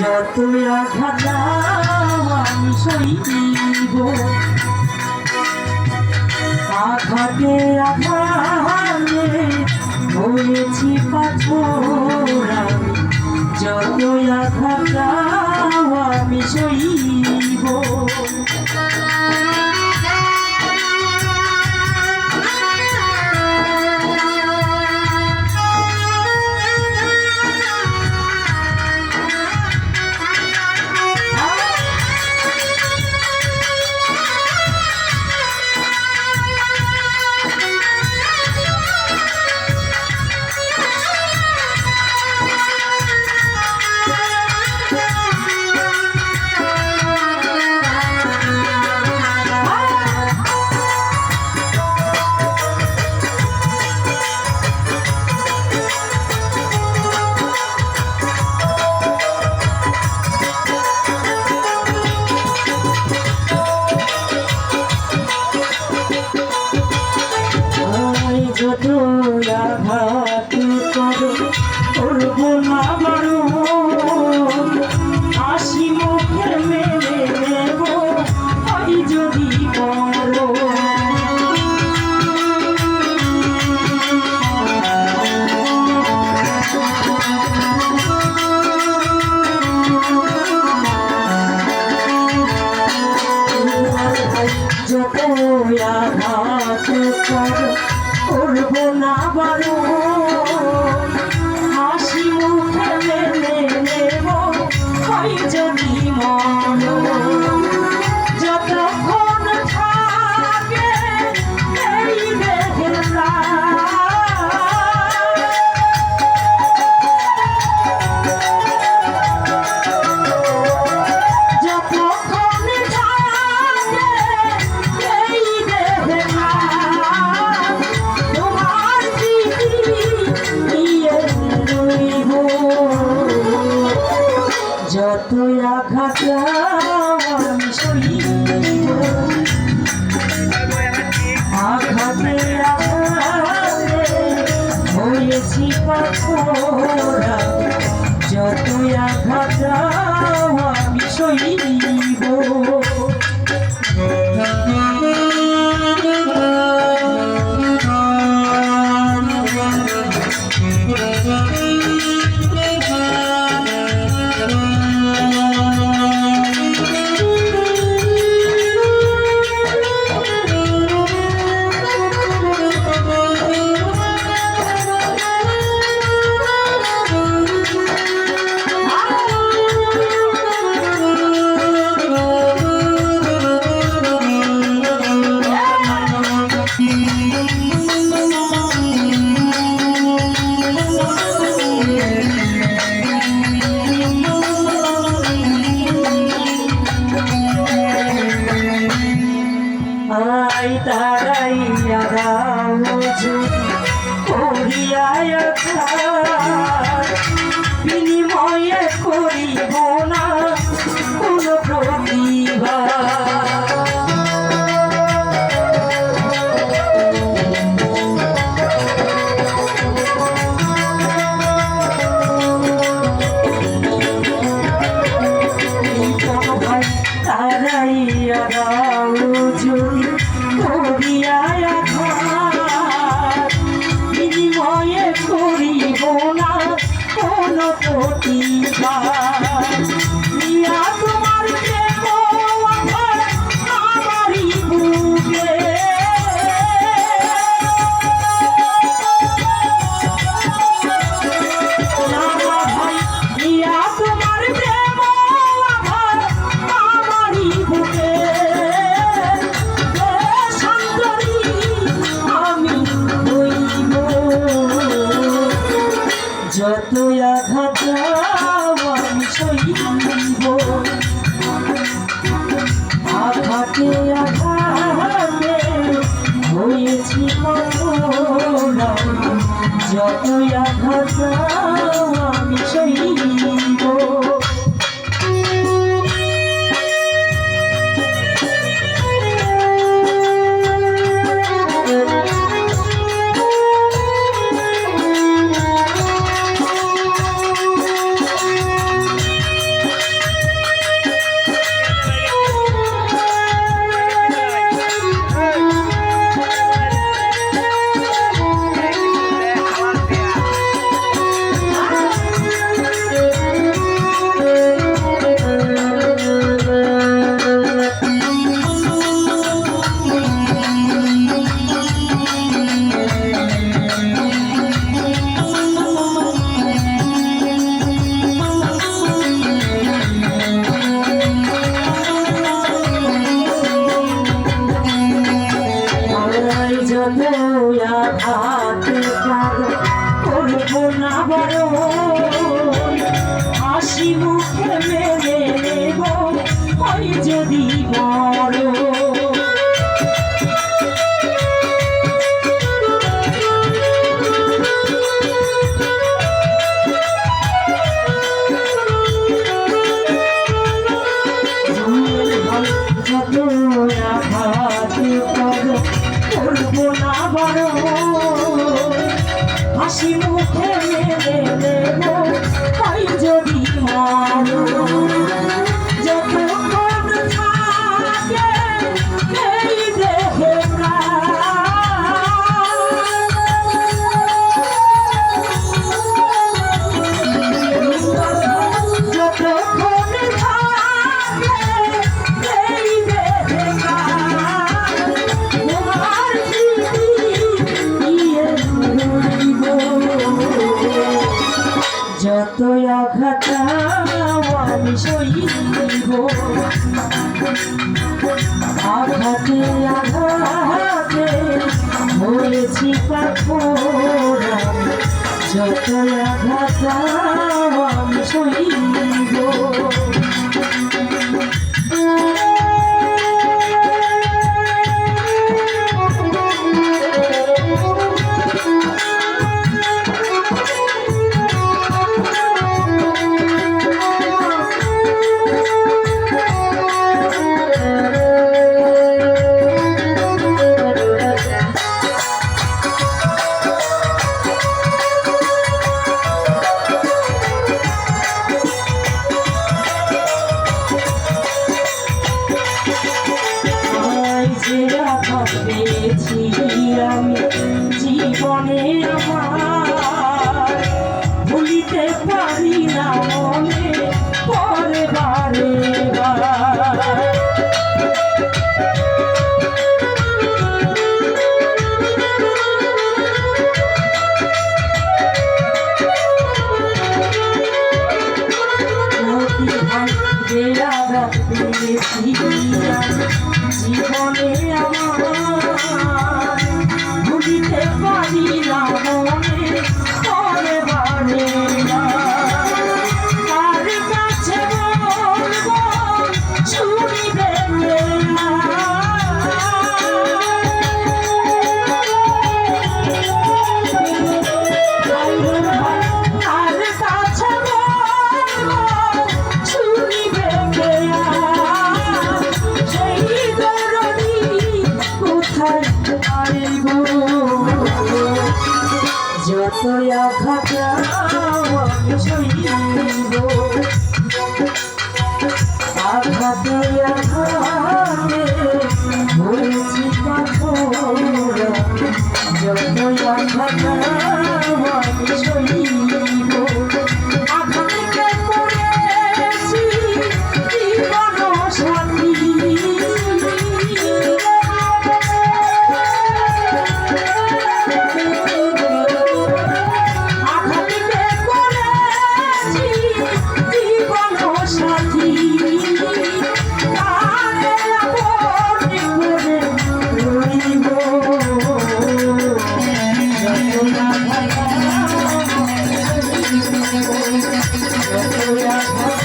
যত আঘাত আমি সইব আঘাতে আঘাতে হয়েছি পাথর যত আঘাত করো করব না বারো। আঘাত আঘাতে আঘাতে হয়েছি পাথরা যতই আঘাত আমি সইনি তারাইয়া দাও করিয়া খা ভয়ে করিব না কোনো প্রতিভা। মুখে মেরে নেব হয় যদি বড় হাসি মুখে মেরে নেব মানো যতক্ষণ যতই আঘাত আমি সইব আঘাতে আঘাতে হয়েছি পাথর যত আঘাত আঘাত পেয়েছি আমি জীবনে আমার ভুলিতে পারি না মনে পরে বারে বার। আমি সইব আঘাতে আঘাতে হয়েছি পাথর। যতই আঘাত যতই আঘাত